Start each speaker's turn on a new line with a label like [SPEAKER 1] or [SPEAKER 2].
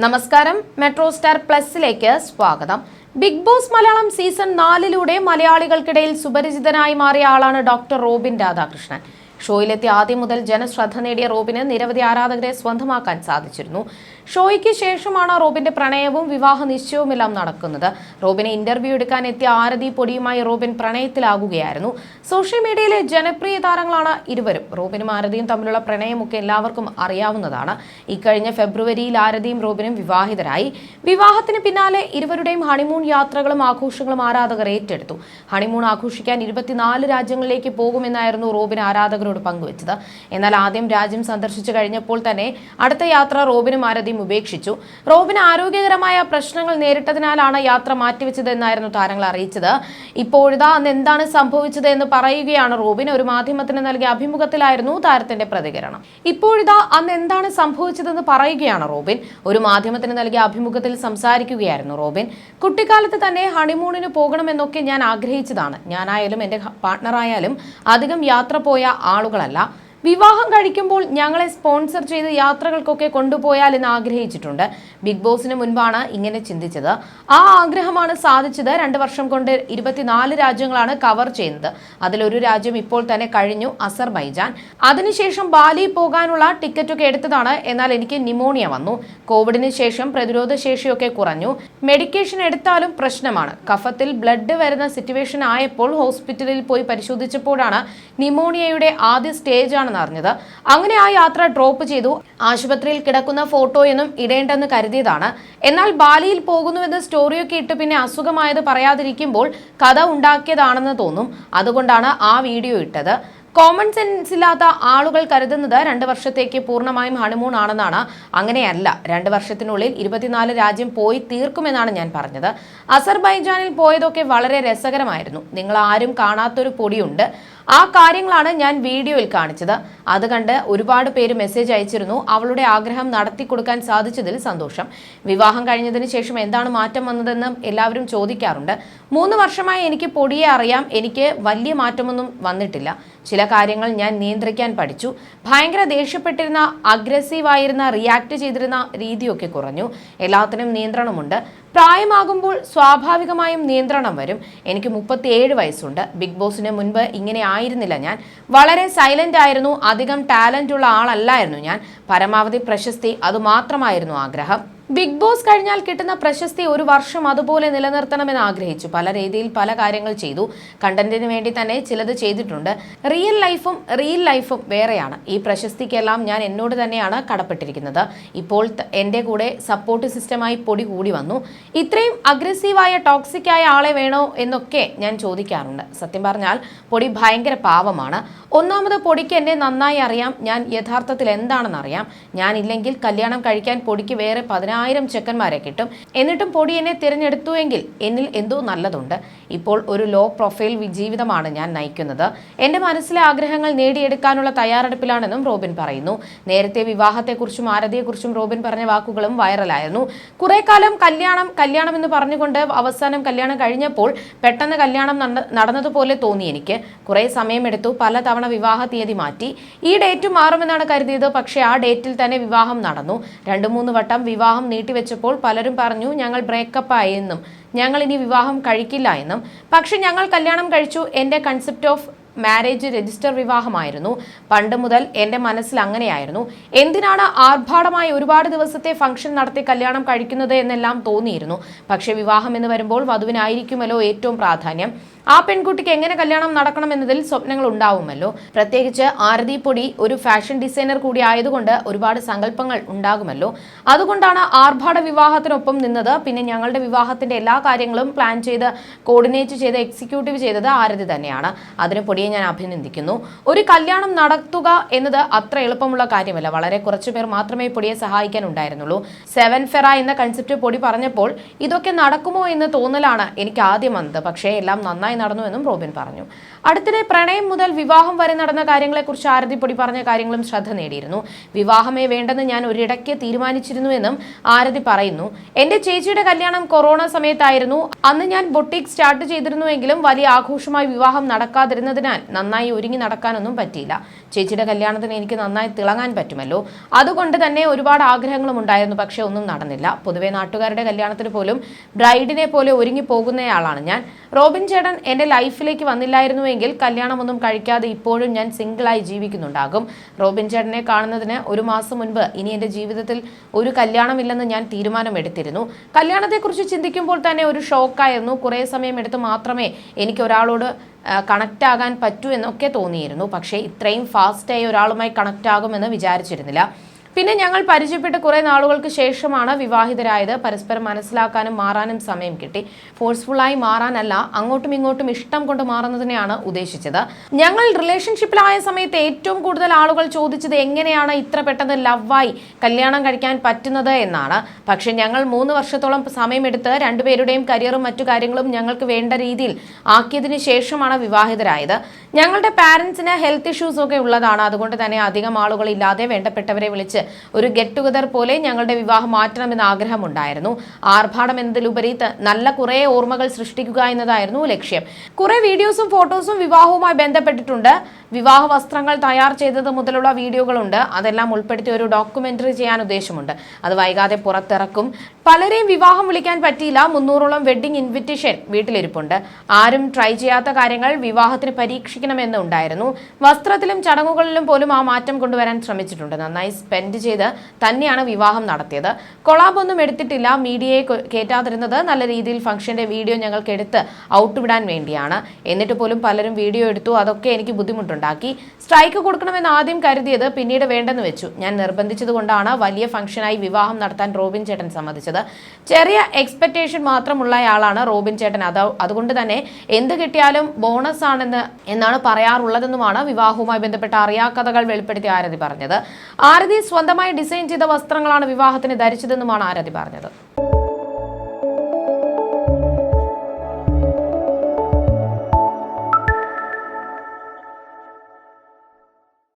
[SPEAKER 1] നമസ്കാരം. Metro star പ്ലസിലേക്ക് സ്വാഗതം. ബിഗ് ബോസ് മലയാളം സീസൺ നാലിലൂടെ മലയാളികൾക്കിടയിൽ സുപരിചിതനായി മാറിയ ആളാണ് ഡോക്ടർ റോബിൻ രാധാകൃഷ്ണൻ. ഷോയിലെത്തി ആദ്യം മുതൽ ജനശ്രദ്ധ നേടിയ റോബിന് നിരവധി ആരാധകരെ സ്വന്തമാക്കാൻ സാധിച്ചിരുന്നു. ഷോയ്ക്ക് ശേഷമാണ് റോബിന്റെ പ്രണയവും വിവാഹ നിശ്ചയവുമെല്ലാം നടക്കുന്നത്. റോബിനെ ഇന്റർവ്യൂ എടുക്കാൻ എത്തിയ ആരതി പൊടിയുമായി റോബിൻ പ്രണയത്തിലാകുകയായിരുന്നു. സോഷ്യൽ മീഡിയയിലെ ജനപ്രിയ താരങ്ങളാണ് ഇരുവരും. റോബിനും ആരതിയും തമ്മിലുള്ള പ്രണയമൊക്കെ എല്ലാവർക്കും അറിയാവുന്നതാണ്. ഇക്കഴിഞ്ഞ ഫെബ്രുവരിയിൽ ആരതിയും റോബിനും വിവാഹിതരായി. വിവാഹത്തിന് പിന്നാലെ ഇരുവരുടെയും ഹണിമൂൺ യാത്രകളും ആഘോഷങ്ങളും ആരാധകർ ഏറ്റെടുത്തു. ഹണിമൂൺ ആഘോഷിക്കാൻ ഇരുപത്തിനാല് രാജ്യങ്ങളിലേക്ക് പോകുമെന്നായിരുന്നു റോബിൻ ആരാധകരോട് പങ്കുവച്ചത്. എന്നാൽ ആദ്യം രാജ്യം സന്ദർശിച്ചു കഴിഞ്ഞപ്പോൾ തന്നെ അടുത്ത യാത്ര റോബിനും ആരതിയും ഉപേക്ഷിച്ചു. റോബിന് ആരോഗ്യകരമായ പ്രശ്നങ്ങൾ നേരിട്ടതിനാലാണ് യാത്ര മാറ്റിവെച്ചത് എന്നായിരുന്നു താരങ്ങൾ അറിയിച്ചത്. ഇപ്പോഴിതാ അന്ന് എന്താണ് സംഭവിച്ചത് എന്ന് പറയുകയാണ് റോബിൻ ഒരു മാധ്യമത്തിന് നൽകിയ അഭിമുഖത്തിലായിരുന്നു താരത്തിന്റെ പ്രതികരണം. ഇപ്പോഴിതാ അന്ന് എന്താണ് സംഭവിച്ചതെന്ന് പറയുകയാണ് റോബിൻ. ഒരു മാധ്യമത്തിന് നൽകിയ അഭിമുഖത്തിൽ സംസാരിക്കുകയായിരുന്നു റോബിൻ. കുട്ടിക്കാലത്ത് തന്നെ ഹണിമൂണിന് പോകണമെന്നൊക്കെ ഞാൻ ആഗ്രഹിച്ചതാണ്. ഞാനായാലും എന്റെ പാർട്ട്ണറായാലും അധികം യാത്ര പോയ ആളുകളല്ല. വിവാഹം കഴിക്കുമ്പോൾ ഞങ്ങളെ സ്പോൺസർ ചെയ്ത് യാത്രകൾക്കൊക്കെ കൊണ്ടുപോയാൽ എന്ന് ആഗ്രഹിച്ചിട്ടുണ്ട്. ബിഗ് ബോസിന് മുൻപാണ് ഇങ്ങനെ ചിന്തിച്ചത്. ആ ആഗ്രഹമാണ് സാധിച്ചത്. രണ്ട് വർഷം കൊണ്ട് ഇരുപത്തിനാല് രാജ്യങ്ങളാണ് കവർ ചെയ്യുന്നത് അതിലൊരു രാജ്യം ഇപ്പോൾ തന്നെ കഴിഞ്ഞു അസർബൈജാൻ. അതിനുശേഷം ബാലി പോകാനുള്ള ടിക്കറ്റൊക്കെ എടുത്തതാണ്. എന്നാൽ എനിക്ക് നിമോണിയ വന്നു. കോവിഡിന് ശേഷം പ്രതിരോധ ശേഷിയൊക്കെ കുറഞ്ഞു. മെഡിക്കേഷൻ എടുത്താലും പ്രശ്നമാണ്. കഫത്തിൽ ബ്ലഡ് വരുന്ന സിറ്റുവേഷൻ ആയപ്പോൾ ഹോസ്പിറ്റലിൽ പോയി പരിശോധിച്ചപ്പോഴാണ് നിമോണിയയുടെ ആദ്യ സ്റ്റേജ് ആണെന്ന് അറിഞ്ഞത്. അങ്ങനെ ആ യാത്ര ഡ്രോപ്പ് ചെയ്തു. ആശുപത്രിയിൽ കിടക്കുന്ന ഫോട്ടോയൊന്നും ഇടേണ്ടെന്ന് കരുതിയതാണ്. എന്നാൽ ബാലിയിൽ പോകുന്നുവെന്ന് സ്റ്റോറിയൊക്കെ ഇട്ട് പിന്നെ അസുഖമായത് പറയാതിരിക്കുമ്പോൾ കഥ ഉണ്ടാക്കിയതാണെന്ന് തോന്നും. അതുകൊണ്ടാണ് ആ വീഡിയോ ഇട്ടത്. കോമൺ സെൻസ് ഇല്ലാത്ത ആളുകൾ കരുതുന്നത് രണ്ട് വർഷത്തേക്ക് പൂർണമായും ഹണിമൂൺ ആണെന്നാണ്. അങ്ങനെയല്ല. രണ്ട് വർഷത്തിനുള്ളിൽ ഇരുപത്തിനാല് രാജ്യം പോയി തീർക്കുമെന്നാണ് ഞാൻ പറഞ്ഞത്. അസർബൈജാനിൽ പോയതൊക്കെ വളരെ രസകരമായിരുന്നു. നിങ്ങൾ ആരും കാണാത്തൊരു പൊടിയുണ്ട്. ആ കാര്യങ്ങളാണ് ഞാൻ വീഡിയോയിൽ കാണിച്ചത്. അത് കണ്ട് ഒരുപാട് പേര് മെസ്സേജ് അയച്ചിരുന്നു. അവളുടെ ആഗ്രഹം നടത്തി കൊടുക്കാൻ സാധിച്ചതിൽ സന്തോഷം. വിവാഹം കഴിഞ്ഞതിന് ശേഷം എന്താണ് മാറ്റം വന്നതെന്ന് എല്ലാവരും ചോദിക്കാറുണ്ട്. മൂന്ന് വർഷമായി എനിക്ക് പൊടിയെ അറിയാം. എനിക്ക് വലിയ മാറ്റമൊന്നും വന്നിട്ടില്ല. ചില കാര്യങ്ങൾ ഞാൻ നിയന്ത്രിക്കാൻ പഠിച്ചു. ഭയങ്കര ദേഷ്യപ്പെട്ടിരുന്ന അഗ്രസീവായിരുന്ന റിയാക്ട് ചെയ്തിരുന്ന രീതിയൊക്കെ കുറഞ്ഞു. എല്ലാത്തിനും നിയന്ത്രണമുണ്ട്. പ്രായമാകുമ്പോൾ സ്വാഭാവികമായും നിയന്ത്രണം വരും. എനിക്ക് മുപ്പത്തിയേഴ് വയസ്സുണ്ട്. ബിഗ് ബോസിന് മുൻപ് ഇങ്ങനെ ആയിരുന്നില്ല ഞാൻ. വളരെ സൈലന്റ് ആയിരുന്നു. അധികം ടാലന്റ് ഉള്ള ആളല്ലായിരുന്നു ഞാൻ. പരമാവധി പ്രശസ്തി അതുമാത്രമായിരുന്നു ആഗ്രഹം. ബിഗ് ബോസ് കഴിഞ്ഞാൽ കിട്ടുന്ന പ്രശസ്തി ഒരു വർഷം അതുപോലെ നിലനിർത്തണമെന്ന് ആഗ്രഹിച്ചു. പല രീതിയിൽ പല കാര്യങ്ങൾ ചെയ്തു. കണ്ടന്റിന് വേണ്ടി തന്നെ ചിലത് ചെയ്തിട്ടുണ്ട്. റിയൽ ലൈഫും റിയൽ ലൈഫും വേറെയാണ്. ഈ പ്രശസ്തിക്കെല്ലാം ഞാൻ എന്നോട് തന്നെയാണ് കടപ്പെട്ടിരിക്കുന്നത്. ഇപ്പോൾ എന്റെ കൂടെ സപ്പോർട്ട് സിസ്റ്റമായി പൊടി കൂടി വന്നു. ഇത്രയും അഗ്രസീവായ ടോക്സിക് ആയ ആളെ വേണോ എന്നൊക്കെ ഞാൻ ചോദിക്കാറുണ്ട്. സത്യം പറഞ്ഞാൽ പൊടി ഭയങ്കര പാവമാണ്. ഒന്നാമത് പൊടിക്ക് എന്നെ നന്നായി അറിയാം. ഞാൻ യഥാർത്ഥത്തിൽ എന്താണെന്ന് അറിയാം. ഞാൻ ഇല്ലെങ്കിൽ കല്യാണം കഴിക്കാൻ പൊടിക്ക് വേറെ പതിനായിരം ചെക്കന്മാരെ കിട്ടും. എന്നിട്ടും പൊടി എന്നെ തിരഞ്ഞെടുത്തുവെങ്കിൽ എന്നിൽ എന്തോ നല്ലതുണ്ട്. ഇപ്പോൾ ഒരു ലോ പ്രൊഫൈൽ ജീവിതമാണ് ഞാൻ നയിക്കുന്നത്. എന്റെ മനസ്സിലെ ആഗ്രഹങ്ങൾ നേടിയെടുക്കാനുള്ള തയ്യാറെടുപ്പിലാണെന്നും റോബിൻ പറയുന്നു. നേരത്തെ വിവാഹത്തെക്കുറിച്ചും ആരതിയെക്കുറിച്ചും റോബിൻ പറഞ്ഞ വാക്കുകളും വൈറലായിരുന്നു. കുറെ കാലം കല്യാണം കല്യാണം എന്ന് പറഞ്ഞുകൊണ്ട് അവസാനം കല്യാണം കഴിഞ്ഞപ്പോൾ പെട്ടെന്ന് കല്യാണം നടന്ന- നടന്നതുപോലെ തോന്നി എനിക്ക്. കുറെ സമയമെടുത്തു. പലതവണ വിവാഹ തീയതി മാറ്റി. ഈ ഡേറ്റ് മാറുമെന്നാണ് കരുതിയത്. പക്ഷേ ആ ഡേറ്റിൽ തന്നെ വിവാഹം നടന്നു. രണ്ടു മൂന്ന് വട്ടം വിവാഹം നീട്ടിവെച്ചപ്പോൾ പലരും പറഞ്ഞു ഞങ്ങൾ ബ്രേക്കപ്പ് ആയെന്നും ഞങ്ങൾ ഇനി വിവാഹം കഴിക്കില്ല എന്നും. പക്ഷെ ഞങ്ങൾ കല്യാണം കഴിച്ചു. എന്റെ കൺസെപ്റ്റ് ഓഫ് മാരേജ് രജിസ്റ്റർ വിവാഹമായിരുന്നു. പണ്ട് മുതൽ എന്റെ മനസ്സിൽ അങ്ങനെയായിരുന്നു. എന്തിനാണ് ആർഭാടമായി ഒരുപാട് ദിവസത്തെ ഫംഗ്ഷൻ നടത്തി കല്യാണം കഴിക്കുന്നത് എന്നെല്ലാം തോന്നിയിരുന്നു. പക്ഷേ വിവാഹം എന്ന് വരുമ്പോൾ വധുവിനായിരിക്കുമല്ലോ ഏറ്റവും പ്രാധാന്യം. ആ പെൺകുട്ടിക്ക് എങ്ങനെ കല്യാണം നടക്കണം എന്നതിൽ സ്വപ്നങ്ങൾ ഉണ്ടാവുമല്ലോ. പ്രത്യേകിച്ച് ആരതി പൊടി ഒരു ഫാഷൻ ഡിസൈനർ കൂടി ആയതുകൊണ്ട് ഒരുപാട് സങ്കല്പങ്ങൾ ഉണ്ടാകുമല്ലോ. അതുകൊണ്ടാണ് ആർഭാട വിവാഹത്തിനൊപ്പം നിന്നത്. പിന്നെ ഞങ്ങളുടെ വിവാഹത്തിന്റെ എല്ലാ കാര്യങ്ങളും പ്ലാൻ ചെയ്ത് കോർഡിനേറ്റ് ചെയ്ത് എക്സിക്യൂട്ടീവ് ചെയ്തത് ആരതി തന്നെയാണ്. അതിന് പൊടിയെ ഞാൻ അഭിനന്ദിക്കുന്നു. ഒരു കല്യാണം നടത്തുക എന്നത് അത്ര എളുപ്പമുള്ള കാര്യമല്ല. വളരെ കുറച്ചു പേർ മാത്രമേ പൊടിയെ സഹായിക്കാൻ ഉണ്ടായിരുന്നുള്ളൂ സെവൻ ഫെറ എന്ന കൺസെപ്റ്റ് പൊടി പറഞ്ഞപ്പോൾ ഇതൊക്കെ നടക്കുമോ എന്ന് തോന്നലാണ് എനിക്ക് ആദ്യം വന്നത്. പക്ഷേ എല്ലാം നന്നായി നന്നായി നടന്നുവെന്നും റോബിൻ പറഞ്ഞു. അടുത്തിടെ പ്രണയം മുതൽ വിവാഹം വരെ നടന്ന കാര്യങ്ങളെക്കുറിച്ച് ആരതിപ്പൊടി പറഞ്ഞ കാര്യങ്ങളും ശ്രദ്ധ നേടിയിരുന്നു. വിവാഹമേ വേണ്ടെന്ന് ഞാൻ ഒരിടയ്ക്ക് തീരുമാനിച്ചിരുന്നുവെന്നും ആരതി പറയുന്നു. എന്റെ ചേച്ചിയുടെ കല്യാണം കൊറോണ സമയത്തായിരുന്നു. അന്ന് ഞാൻ ബൊട്ടിക് സ്റ്റാർട്ട് ചെയ്തിരുന്നുവെങ്കിലും വലിയ ആഘോഷമായി വിവാഹം നടക്കാതിരുന്നതിനാൽ നന്നായി ഒരുങ്ങി നടക്കാനൊന്നും പറ്റിയില്ല. ചേച്ചിയുടെ കല്യാണത്തിന് എനിക്ക് നന്നായി തിളങ്ങാൻ പറ്റുമല്ലോ. അതുകൊണ്ട് തന്നെ ഒരുപാട് ആഗ്രഹങ്ങളും ഉണ്ടായിരുന്നു പക്ഷേ ഒന്നും നടന്നില്ല. പൊതുവെ നാട്ടുകാരുടെ കല്യാണത്തിന് പോലും ബ്രൈഡിനെ പോലെ ഒരുങ്ങി പോകുന്നയാളാണ് ഞാൻ. റോബിൻ ചേട്ടൻ എന്റെ ലൈഫിലേക്ക് വന്നില്ലായിരുന്നുവെങ്കിൽ കല്യാണമൊന്നും കഴിക്കാതെ ഇപ്പോഴും ഞാൻ സിംഗിളായി ജീവിക്കുന്നുണ്ടാകും. റോബിൻ ചേട്ടനെ കാണുന്നതിന് ഒരു മാസം മുൻപ് ഇനി എന്റെ ജീവിതത്തിൽ ഒരു കല്യാണമില്ലെന്ന് ഞാൻ തീരുമാനമെടുത്തിരുന്നു. കല്യാണത്തെക്കുറിച്ച് ചിന്തിക്കുമ്പോൾ തന്നെ ഒരു ഷോക്കായിരുന്നു. കുറേ സമയം എടുത്ത് മാത്രമേ എനിക്ക് ഒരാളോട് കണക്റ്റ് ആകാൻ പറ്റൂ എന്നൊക്കെ തോന്നിയിരുന്നു. പക്ഷേ ഇത്രയും ഫാസ്റ്റായി ഒരാളുമായി കണക്റ്റ് ആകുമെന്ന് വിചാരിച്ചിരുന്നില്ല. പിന്നെ ഞങ്ങൾ പരിചയപ്പെട്ട് കുറേ നാളുകൾക്ക് ശേഷമാണ് വിവാഹിതരായത്. പരസ്പരം മനസ്സിലാക്കാനും മാറാനും സമയം കിട്ടി. ഫോഴ്സ്ഫുള്ളായി മാറാനല്ല അങ്ങോട്ടും ഇങ്ങോട്ടും ഇഷ്ടം കൊണ്ട് മാറുന്നതിനെയാണ് ഉദ്ദേശിച്ചത്. ഞങ്ങൾ റിലേഷൻഷിപ്പിലായ സമയത്ത് ഏറ്റവും കൂടുതൽ ആളുകൾ ചോദിച്ചത് എങ്ങനെയാണ് ഇത്ര പെട്ടെന്ന് ലവായി കല്യാണം കഴിക്കാൻ പറ്റുന്നത് എന്നാണ്. പക്ഷെ ഞങ്ങൾ മൂന്ന് വർഷത്തോളം സമയമെടുത്ത് രണ്ടുപേരുടെയും കരിയറും മറ്റു കാര്യങ്ങളും ഞങ്ങൾക്ക് വേണ്ട രീതിയിൽ ആക്കിയതിനു ശേഷമാണ് വിവാഹിതരായത്. ഞങ്ങളുടെ പാരൻസിന് ഹെൽത്ത് ഇഷ്യൂസ് ഒക്കെ ഉള്ളതാണ്. അതുകൊണ്ട് തന്നെ അധികം ആളുകളില്ലാതെ വേണ്ടപ്പെട്ടവരെ വിളിച്ച് ഒരു ഗെറ്റ് ടുഗദർ പോലെ ഞങ്ങളുടെ വിവാഹം മാറ്റണമെന്ന് ആഗ്രഹമുണ്ടായിരുന്നു. ആർഭാടം എന്നതിലുപരി നല്ല കുറേ ഓർമ്മകൾ സൃഷ്ടിക്കുക എന്നതായിരുന്നു ലക്ഷ്യം. കുറെ വീഡിയോസും ഫോട്ടോസും വിവാഹവുമായി ബന്ധപ്പെട്ടിട്ടുണ്ട്. വിവാഹ വസ്ത്രങ്ങൾ തയ്യാർ ചെയ്തത് മുതലുള്ള വീഡിയോകളുണ്ട്. അതെല്ലാം ഉൾപ്പെടുത്തി ഒരു ഡോക്യുമെന്ററി ചെയ്യാൻ ഉദ്ദേശമുണ്ട്. അത് വൈകാതെ പുറത്തിറക്കും. പലരെയും വിവാഹം വിളിക്കാൻ പറ്റിയില്ല. മുന്നൂറോളം വെഡിങ് ഇൻവിറ്റേഷൻ വീട്ടിലിരിപ്പുണ്ട്. ആരും ട്രൈ ചെയ്യാത്ത കാര്യങ്ങൾ വിവാഹത്തിന് പരീക്ഷിക്കണമെന്ന് ഉണ്ടായിരുന്നു വസ്ത്രത്തിലും ചടങ്ങുകളിലും പോലും ആ മാറ്റം കൊണ്ടുവരാൻ ശ്രമിച്ചിട്ടുണ്ട്. നന്നായി സ്പെൻഡ് ചെയ്ത് തന്നെയാണ് വിവാഹം നടത്തിയത്. കൊളാബൊന്നും എടുത്തിട്ടില്ല. മീഡിയയെ കയറ്റാതിരുന്നത് നല്ല രീതിയിൽ ഫംഗ്ഷന്റെ വീഡിയോ ഞങ്ങൾക്ക് എടുത്ത് ഔട്ട് വിടാൻ വേണ്ടിയാണ്. എന്നിട്ട് പോലും പലരും വീഡിയോ എടുത്തു. അതൊക്കെ എനിക്ക് ബുദ്ധിമുട്ടുണ്ടാക്കി സ്ട്രൈക്ക് കൊടുക്കണമെന്ന് ആദ്യം കരുതിയത് പിന്നീട് വേണ്ടെന്ന് വെച്ചു. ഞാൻ നിർബന്ധിച്ചതുകൊണ്ടാണ് വലിയ ഫംഗ്ഷനായി വിവാഹം നടത്താൻ റോബിൻ ചേട്ടൻ സമ്മതിച്ചത്. ചെറിയ എക്സ്പെക്ടേഷൻ മാത്രമുള്ളയാളാണ് റോബിൻ ചേട്ടൻ. അത് അതുകൊണ്ട് തന്നെ എന്ത് കിട്ടിയാലും ബോണസ് ആണെന്ന് എന്നാണ് പറയാറുള്ളതെന്നുമാണ് വിവാഹവുമായി ബന്ധപ്പെട്ട അറിയാക്കഥകൾ വെളിപ്പെടുത്തി ആരതി പറഞ്ഞത്. ആരതി സ്വന്തമായി ഡിസൈൻ ചെയ്ത വസ്ത്രങ്ങളാണ് വിവാഹത്തിന് ധരിച്ചതെന്നുമാണ് ആരതി പറഞ്ഞത്.